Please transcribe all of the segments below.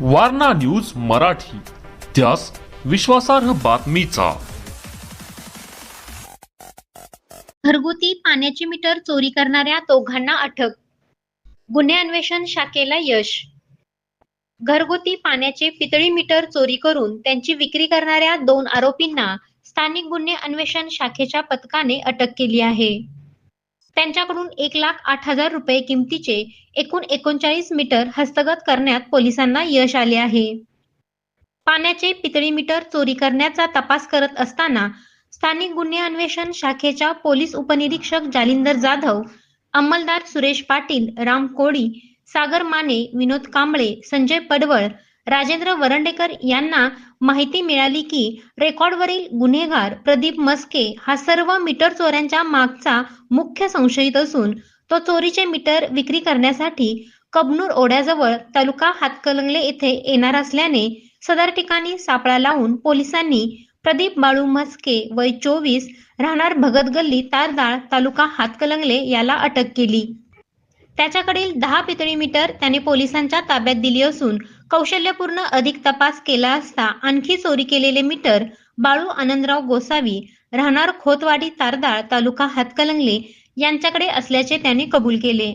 Warna news Marathi. त्यास विश्वासार्ह बातमीचा. घरगुती पाण्याची मीटर चोरी करणाऱ्या दोघांना अटक. गुन्हे अन्वेषण शाखेला यश. घरगुती पाण्याचे पितळी मीटर चोरी करून त्यांची विक्री करणाऱ्या दोन आरोपींना स्थानिक गुन्हे अन्वेषण शाखेच्या पथकाने अटक केली आहे. त्यांच्याकडून एक लाख आठ हजार रुपये किमतीचे एकूण एकोणचाळीस मीटर हस्तगत करण्यात पोलिसांना यश आले आहे. पाण्याचे पितळी मीटर चोरी करण्याचा तपास करत असताना स्थानिक गुन्हे अन्वेषण शाखेच्या पोलीस उपनिरीक्षक जालिंदर जाधव अंमलदार सुरेश पाटील राम कोळी सागर माने विनोद कांबळे संजय पडवळ राजेंद्र वरंडेकर यांना माहिती मिळाली की रेकॉर्डवरील गुन्हेगार प्रदीप मस्के हा सर्व मीटर चोऱ्यांच्या मागचा मुख्य संशयित असून तो चोरीचे मीटर विक्री करण्यासाठी कबनूर ओढ्याजवळ तालुका हातकलंगले येथे येणार असल्याने सदर ठिकाणी सापळा लावून पोलिसांनी प्रदीप बाळू मस्के वय चोवीस राहणार भगत गल्ली तारदाळ तालुका हातकलंगले याला अटक केली. त्याच्याकडील दहा पितळी मीटर त्याने पोलिसांच्या ताब्यात दिली असून कौशल्यपूर्ण अधिक तपास केला असता आणखी चोरी केलेले मीटर बाळू आनंदराव गोसावी राहणार खोतवाडी तारदाळ तालुका हातकलंगले यांच्याकडे असल्याचे त्याने कबूल केले.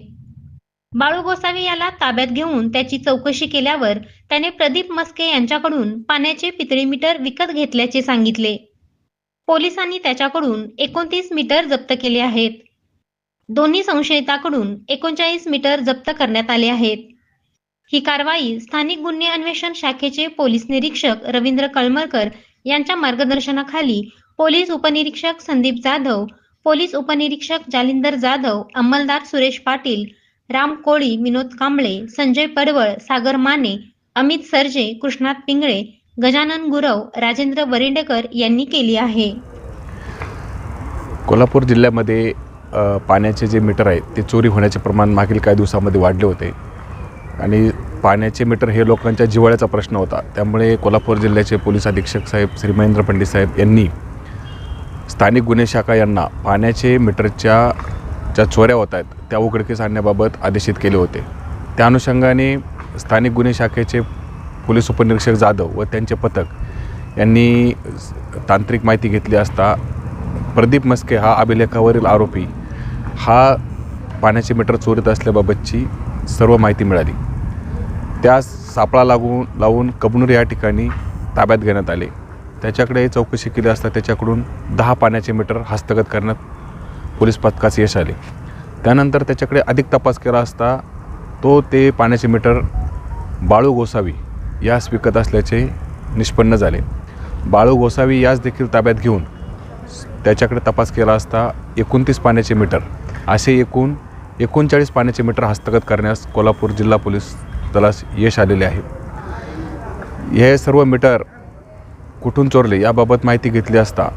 बाळू गोसावी याला ताब्यात घेऊन त्याची चौकशी केल्यावर त्याने प्रदीप मस्के यांच्याकडून पाण्याचे पितळी मीटर विकत घेतल्याचे सांगितले. पोलिसांनी त्याच्याकडून एकोणतीस मीटर जप्त केले आहेत. दोन्ही संशयिताकडून एकोणचाळीस मीटर जप्त करण्यात आले आहेत. ही कारवाई स्थानिक गुन्हे अन्वेषण शाखेचे पोलीस निरीक्षक रवींद्र कळमरकर यांच्या मार्गदर्शनाखाली पोलीस उपनिरीक्षक संदीप जाधव पोलीस उपनिरीक्षक जालिंदर जाधव अंमलदार सुरेश पाटील राम कोळी विनोद कांबळे संजय पडवळ सागर माने अमित सरजे कृष्णात पिंगळे गजानन गुरव राजेंद्र वरिंडेकर यांनी केली आहे. कोल्हापूर जिल्ह्यामध्ये पाण्याचे जे मीटर आहेत ते चोरी होण्याचे प्रमाण मागील काही दिवसामध्ये वाढले होते. आणि पाण्याचे मीटर हे लोकांच्या जिव्हाळ्याचा प्रश्न होता. त्यामुळे कोल्हापूर जिल्ह्याचे पोलीस अधीक्षक साहेब श्री महेंद्र पंडित साहेब यांनी स्थानिक गुन्हे शाखा यांना पाण्याचे मीटरच्या ज्या चोऱ्या होत आहेत त्या उघडकीस आणण्याबाबत आदेशित केले होते. त्या अनुषंगाने स्थानिक गुन्हे शाखेचे पोलीस उपनिरीक्षक जाधव व त्यांचे पथक यांनी तांत्रिक माहिती घेतली असता प्रदीप मस्के हा अभिलेखावरील आरोपी हा पाण्याचे मीटर चोरीत असल्याबाबतची सर्व माहिती मिळाली. त्यास सापळा लागून लावून कबनूर या ठिकाणी ताब्यात घेण्यात आले. त्याच्याकडे चौकशी केली असता त्याच्याकडून दहा पाण्याचे मीटर हस्तगत करण्यात पोलीस पथकास यश आले. त्यानंतर त्याच्याकडे अधिक तपास केला असता तो ते पाण्याचे मीटर बाळू गोसावी यास विकत असल्याचे निष्पन्न झाले. बाळू गोसावी यास देखील ताब्यात घेऊन त्याच्याकडे तपास केला असता एकोणतीस पाण्याचे मीटर. असे एकूण एकोणचाळीस पाण्याचे मीटर हस्तगत करण्यास कोल्हापूर जिल्हा पोलीस दलास यश आलेले आहे. हे सर्व मीटर कुठून चोरले याबाबत माहिती घेतली असता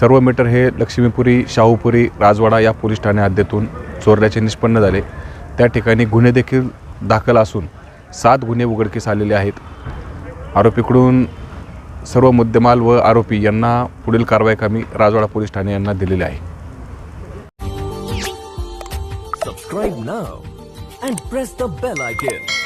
सर्व मीटर हे लक्ष्मीपुरी शाहूपुरी राजवाडा या पोलीस ठाणे हद्दीतून चोरल्याचे निष्पन्न झाले. त्या ठिकाणी गुन्हे देखील दाखल असून सात गुन्हे उघडकीस आलेले आहेत. आरोपीकडून सर्व मुद्देमाल व आरोपी यांना पुढील कारवाई कामी राजवाडा पोलीस ठाणे यांना दिलेले आहे. Subscribe now and press the bell icon.